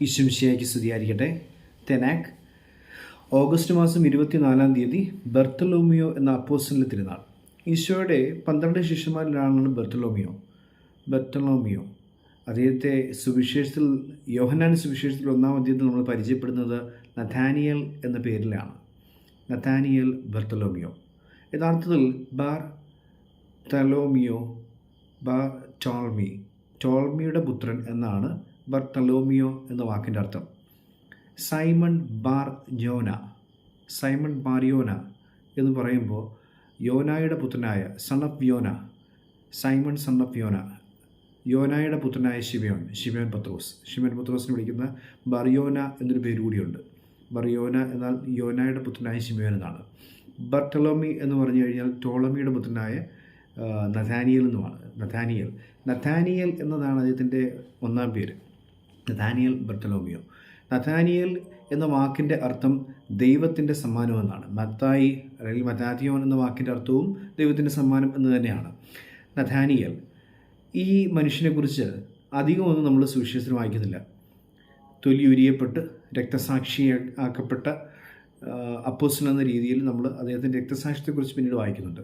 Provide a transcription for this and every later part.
ഈശ്വംശിയാക്കി സ്തുതിയായിരിക്കട്ടെ. തെനാക്. ഓഗസ്റ്റ് മാസം ഇരുപത്തിനാലാം തീയതി ബർത്തലോമിയോ എന്ന അപ്പോസ്റ്റലിന്റെ തിരുനാൾ. ഈശോയുടെ പന്ത്രണ്ട് ശിഷ്യന്മാരിലാണ് ബർത്തലോമിയോ. ബർത്തലോമിയോ. അദ്ദേഹത്തെ സുവിശേഷത്തിൽ യോഹനാൻ സുവിശേഷത്തിൽ ഒന്നാം അധ്യായത്തിൽ നമ്മൾ പരിചയപ്പെടുന്നത് നഥാനിയൽ എന്ന പേരിലാണ്. Nathaniel Bartholomew. യഥാർത്ഥത്തിൽ ബാർ തലോമിയോ ബാർ ടോൾമി ടോൾമിയുടെ പുത്രൻ എന്നാണ് ബർത്തലോമിയോ എന്ന വാക്കിന്റെ അർത്ഥം. സൈമൺ ബാർ യോന സൈമൺ ബാർ യോന എന്ന് പറയുമ്പോൾ യോനായുടെ പുത്രനായ സൺ ഓഫ് യോന സൈമൺ സൺ ഓഫ് യോന യോനായുടെ പുത്രനായ ശിവയോൻ ശിവയോൻ പത്രോസ്. ശിവൻ പത്രോസിനെ വിളിക്കുന്ന ബറിയോന എന്നൊരു പേര് കൂടിയുണ്ട്. ബറിയോന എന്നാൽ യോനായുടെ പുത്രനായ ശിവയോൻ എന്നാണ്. ബർട്ടലോമി എന്ന് പറഞ്ഞു കഴിഞ്ഞാൽ ടോളമിയുടെ പുത്രനായ നഥാനിയൽ എന്നുമാണ്. നഥാനിയൽ. നഥാനിയൽ എന്നതാണ് അദ്ദേഹത്തിന്റെ ഒന്നാം പേര്. നഥാനിയൽ ബർത്തലോമിയോ. നഥാനിയൽ എന്ന വാക്കിന്റെ അർത്ഥം ദൈവത്തിന്റെ സമ്മാനം എന്നാണ്. മത്തായി അല്ലെങ്കിൽ മതാധിയോൻ എന്ന വാക്കിന്റെ അർത്ഥവും ദൈവത്തിന്റെ സമ്മാനം എന്ന് തന്നെയാണ്. നഥാനിയൽ ഈ മനുഷ്യനെക്കുറിച്ച് അധികമൊന്നും നമ്മൾ സുവിശേഷത്തിൽ വായിക്കുന്നില്ല. തൊലിയുരിയപ്പെട്ട് രക്തസാക്ഷി ആക്കപ്പെട്ട അപ്പോസ്റ്റൽ എന്ന രീതിയിൽ നമ്മൾ അദ്ദേഹത്തിന്റെ രക്തസാക്ഷിത്തെക്കുറിച്ച് പിന്നീട് വായിക്കുന്നുണ്ട്.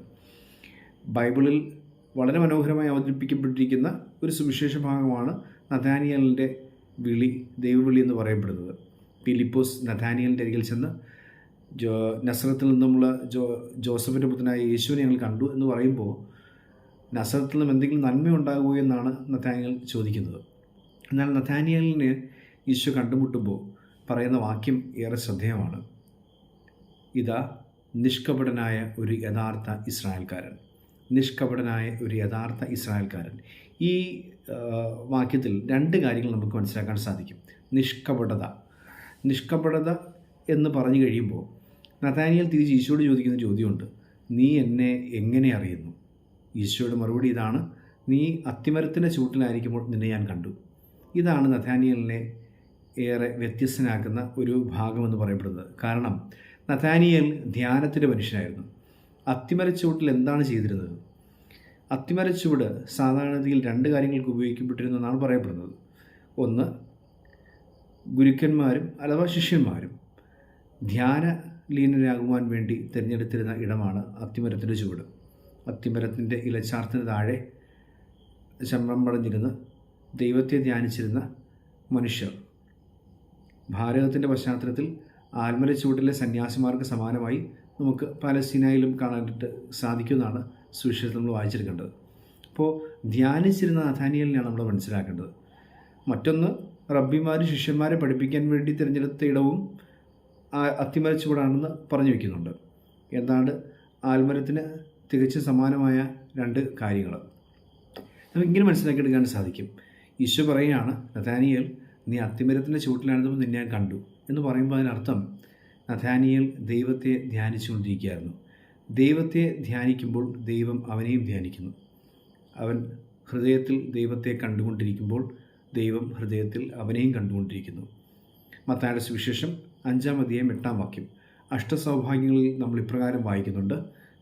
ബൈബിളിൽ വളരെ മനോഹരമായി അവതരിപ്പിക്കപ്പെട്ടിരിക്കുന്ന ഒരു സുവിശേഷ ഭാഗമാണ് നഥാനിയലിന്റെ വിളി ദൈവവിളി എന്ന് പറയപ്പെടുന്നത്. ഫിലിപ്പോസ് നഥാനിയലിന്റെ അരികിൽ ചെന്ന് ജോ നസ്രത്തിൽ നിന്നുമുള്ള ജോ ജോസഫിന്റെ പുത്രനായ യേശുവിനെ ഞങ്ങൾ കണ്ടു എന്ന് പറയുമ്പോൾ നസ്രത്തിൽ നിന്നും എന്തെങ്കിലും നന്മ ഉണ്ടാകുമോ എന്നാണ് നഥാനിയൽ ചോദിക്കുന്നത്. എന്നാൽ നഥാനിയലിന് ഈശോ കണ്ടുമുട്ടുമ്പോൾ പറയുന്ന വാക്യം ഏറെ ശ്രദ്ധേയമാണ്. ഇതാ നിഷ്കപടനായ ഒരു യഥാർത്ഥ ഇസ്രായേൽക്കാരൻ. നിഷ്കപടനായ ഒരു യഥാർത്ഥ ഇസ്രായേൽക്കാരൻ. ഈ വാക്യത്തിൽ രണ്ട് കാര്യങ്ങൾ നമുക്ക് മനസ്സിലാക്കാൻ സാധിക്കും. നിഷ്കപടത. നിഷ്കപടത എന്ന് പറഞ്ഞു കഴിയുമ്പോൾ നഥാനിയൽ തിരിച്ച് ഈശോയോട് ചോദിക്കുന്ന ചോദ്യമുണ്ട്. നീ എന്നെ എങ്ങനെ അറിയുന്നു? ഈശോയുടെ മറുപടി ഇതാണ് നീ അത്തിമരത്തിന്റെ ചൂട്ടിലായിരിക്കുമ്പോൾ നിന്നെ ഞാൻ കണ്ടു. ഇതാണ് നഥാനിയലിനെ ഏറെ വ്യത്യസ്തനാക്കുന്ന ഒരു ഭാഗമെന്ന് പറയപ്പെടുന്നത്. കാരണം നഥാനിയൽ ധ്യാനത്തിന്റെ മനുഷ്യനായിരുന്നു. അത്തിമരച്ചുവട്ടിൽ എന്താണ് ചെയ്തിരുന്നത്? അത്തിമരച്ചുവട് സാധാരണഗതിയിൽ രണ്ട് കാര്യങ്ങൾക്ക് ഉപയോഗിക്കപ്പെട്ടിരുന്നു എന്നാണ് പറയപ്പെടുന്നത്. ഒന്ന് ഗുരുക്കന്മാരും അഥവാ ശിഷ്യന്മാരും ധ്യാന ലീനരാകുവാൻ വേണ്ടി തിരഞ്ഞെടുത്തിരുന്ന ഇടമാണ് അത്തിമരത്തിന്റെ ചുവട്. അത്തിമരത്തിന്റെ ഇലച്ചാർത്തിന് താഴെ ശമ്പളം പടഞ്ഞിരുന്ന് ദൈവത്തെ ധ്യാനിച്ചിരുന്ന മനുഷ്യർ. ഭാരതത്തിന്റെ പശ്ചാത്തലത്തിൽ ആൽമര ചുവട്ടിലെ സന്യാസിമാർക്ക് സമാനമായി നമുക്ക് പാലസ്തീനയിലും കാണാനായിട്ട് സാധിക്കുമെന്നാണ് സുവിശേഷം നമ്മൾ വായിച്ചെടുക്കേണ്ടത് അപ്പോൾ ധ്യാനിച്ചിരുന്ന അഥാനിയലിനെയാണ് നമ്മൾ മനസ്സിലാക്കേണ്ടത്. മറ്റൊന്ന് റബ്ബിമാർ ശിഷ്യന്മാരെ പഠിപ്പിക്കാൻ വേണ്ടി തിരഞ്ഞെടുത്ത ഇടവും ആ അത്തിമര പറഞ്ഞു വയ്ക്കുന്നുണ്ട് എന്താണ്? ആൽമരത്തിന് തികച്ചും സമാനമായ രണ്ട് കാര്യങ്ങൾ. നമുക്കിങ്ങനെ മനസ്സിലാക്കിയെടുക്കാൻ സാധിക്കും. ഈശോ പറയുകയാണ് നഥാനിയൽ നീ അത്തിമരത്തിന്റെ ചൂട്ടിലാണെന്ന് നിന്നെ ഞാൻ കണ്ടു എന്ന് പറയുമ്പോൾ അതിനർത്ഥം നഥാനിയൽ ദൈവത്തെ ധ്യാനിച്ചുകൊണ്ടിരിക്കുകയായിരുന്നു. ദൈവത്തെ ധ്യാനിക്കുമ്പോൾ ദൈവം അവനെയും ധ്യാനിക്കുന്നു. അവൻ ഹൃദയത്തിൽ ദൈവത്തെ കണ്ടുകൊണ്ടിരിക്കുമ്പോൾ ദൈവം ഹൃദയത്തിൽ അവനെയും കണ്ടുകൊണ്ടിരിക്കുന്നു. മത്തായുടെ സുവിശേഷം അഞ്ചാം അധ്യായം എട്ടാം വാക്യം. അഷ്ടസൗഭാഗ്യങ്ങളിൽ നമ്മൾ ഇപ്രകാരം വായിക്കുന്നുണ്ട്.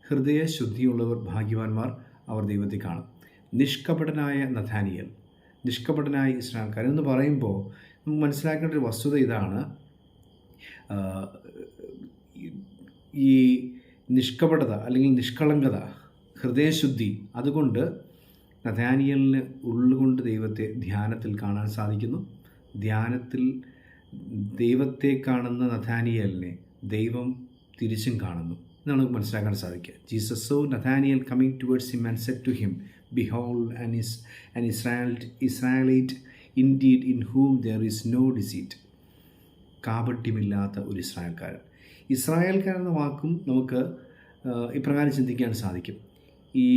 ഹൃദയ ശുദ്ധിയുള്ളവർ ഭാഗ്യവാന്മാർ അവർ ദൈവത്തെ കാണും. നിഷ്കപടനായ നഥാനിയൽ. നിഷ്കപടനായ ഇസ്ലാംകാരൻ എന്ന് പറയുമ്പോൾ നമുക്ക് മനസ്സിലാക്കേണ്ട ഒരു വസ്തുത ഇതാണ്. ഈ നിഷ്കപടത അല്ലെങ്കിൽ നിഷ്കളങ്കത ഹൃദയശുദ്ധി അതുകൊണ്ട് നഥാനിയലിന് ഉള്ളുകൊണ്ട് ദൈവത്തെ ധ്യാനത്തിൽ കാണാൻ സാധിക്കുന്നു. ധ്യാനത്തിൽ ദൈവത്തെ കാണുന്ന നഥാനിയലിനെ ദൈവം തിരിച്ചും കാണുന്നു. എന്നാണ് നമുക്ക് മനസ്സിലാക്കാൻ സാധിക്കുക. Jesus saw Nathaniel coming towards him and said to him behold and is and Israel Israelite indeed in whom there is no deceit കാപട്യമില്ലാത്ത ഒരു ഇസ്രായേൽക്കാരൻ. ഇസ്രായേൽക്കാരൻ എന്ന വാക്കും നമുക്ക് ഇപ്രകാരം ചിന്തിക്കാൻ സാധിക്കും. ഈ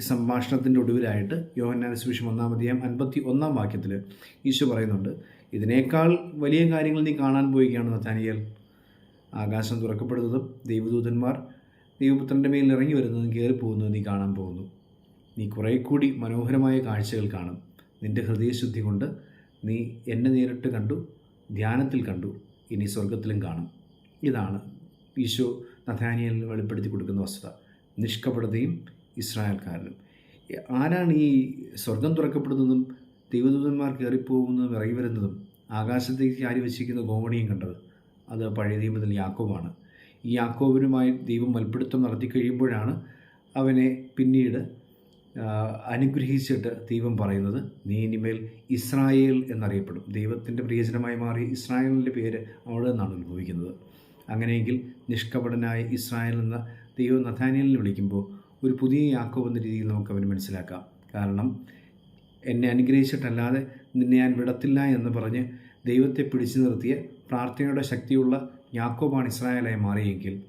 സംഭാഷണത്തിന്റെ ഒടുവിലായിട്ട് യോഹന്നാന സുവിശേഷം ഒന്നാം അധ്യായം അൻപത്തി ഒന്നാം വാക്യത്തിൽ ഈശോ പറയുന്നുണ്ട് ഇതിനേക്കാൾ വലിയ കാര്യങ്ങൾ നീ കാണാൻ പോവുകയാണ് നത്താനിയൽ. ആകാശം തുറക്കപ്പെടുന്നതും ദൈവദൂതന്മാർ ദൈവപുത്രന്റെ മേൽ ഇറങ്ങി വരുന്നതും കയറി പോകുന്നതും നീ കാണാൻ പോകുന്നു. നീ കുറേ കൂടി മനോഹരമായ കാഴ്ചകൾ കാണും. നിന്റെ ഹൃദയശുദ്ധി കൊണ്ട് നീ എന്നെ നേരിട്ട് കണ്ടു. ധ്യാനത്തിൽ കണ്ടു. ഇനി സ്വർഗത്തിലും കാണും. ഇതാണ് ഈശോ നഥാനിയലിന് വെളിപ്പെടുത്തി കൊടുക്കുന്ന വസ്തുത. നിഷ്കപടതയും ഇസ്രായേൽക്കാരനും. ആരാണ് ഈ സ്വർഗം തുറക്കപ്പെടുന്നതും ദൈവദൂതന്മാർ കയറിപ്പോകുന്നതും ഇറങ്ങി വരുന്നതും ആകാശത്തേക്ക് ചാരി വച്ചിരിക്കുന്ന ഗോമണിയും കണ്ടത് അത് പഴയ നിയമത്തിൽ യാക്കോവാണ് ഈ യാക്കോവിനുമായി ദൈവം മൽപ്പിടുത്തം നടത്തി കഴിയുമ്പോഴാണ് അവനെ പിന്നീട് അനുഗ്രഹിച്ചിട്ട് ദൈവം പറയുന്നത് നീ ഇനിമേൽ ഇസ്രായേൽ എന്നറിയപ്പെടും. ദൈവത്തിന്റെ പ്രിയജനമായി മാറി ഇസ്രായേലിന്റെ പേര് അവിടെ നിന്നാണ് ഉത്ഭവിക്കുന്നത്. അങ്ങനെയെങ്കിൽ നിഷ്കപടനായ ഇസ്രായേൽ എന്ന ദൈവം നഥാനിയലിനെ വിളിക്കുമ്പോൾ ഒരു പുതിയ യാക്കോബ് എന്ന രീതിയിൽ നമുക്ക് അവന് മനസ്സിലാക്കാം. കാരണം എന്നെ അനുഗ്രഹിച്ചിട്ടല്ലാതെ നിന്നെ ഞാൻ വിടത്തില്ല എന്ന് പറഞ്ഞ് ദൈവത്തെ പിടിച്ചു നിർത്തിയ പ്രാർത്ഥനയുടെ ശക്തിയുള്ള യാക്കോബാണ് ഇസ്രായേലായി മാറിയെങ്കിൽ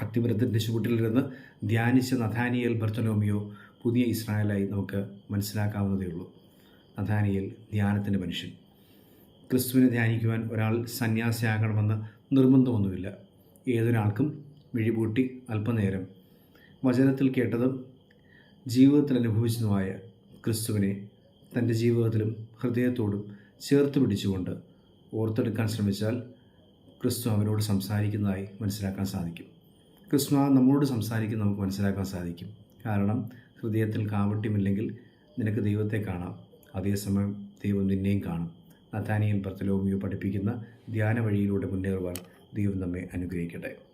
അത്തിമരത്തിന്റെ ചുവട്ടിലിരുന്ന് ധ്യാനിച്ച നഥാനിയൽ ബർത്തലോമിയോ പുതിയ ഇസ്രായേലായി നമുക്ക് മനസ്സിലാക്കാവുന്നതേ ഉള്ളൂ. അതാനിയൽ ധ്യാനത്തിന്റെ മനുഷ്യൻ. ക്രിസ്തുവിനെ ധ്യാനിക്കുവാൻ ഒരാൾ സന്യാസിയാകണമെന്ന് നിർബന്ധമൊന്നുമില്ല. ഏതൊരാൾക്കും വിഴിപൂട്ടി അല്പനേരം. വചനത്തിൽ കേട്ടതും ജീവിതത്തിൽ അനുഭവിച്ചതുമായ ക്രിസ്തുവിനെ തന്റെ ജീവിതത്തിലും ഹൃദയത്തോടും ചേർത്ത് പിടിച്ചുകൊണ്ട് ഓർത്തെടുക്കാൻ ശ്രമിച്ചാൽ ക്രിസ്തു അവനോട് സംസാരിക്കുന്നതായി മനസ്സിലാക്കാൻ സാധിക്കും. ക്രിസ്തു നമ്മോട് സംസാരിക്കുന്ന നമുക്ക് മനസ്സിലാക്കാൻ സാധിക്കും. കാരണം ഹൃദയത്തിൽ കാവട്യമില്ലെങ്കിൽ നിനക്ക് ദൈവത്തെ കാണാം. അതേസമയം ദൈവം നിന്നെയും കാണും. നഥാനിയൻ ബർത്തലോമിയോ പഠിപ്പിക്കുന്ന ധ്യാന വഴിയിലൂടെ മുന്നേറുവാൻ ദൈവം നമ്മെ അനുഗ്രഹിക്കട്ടെ.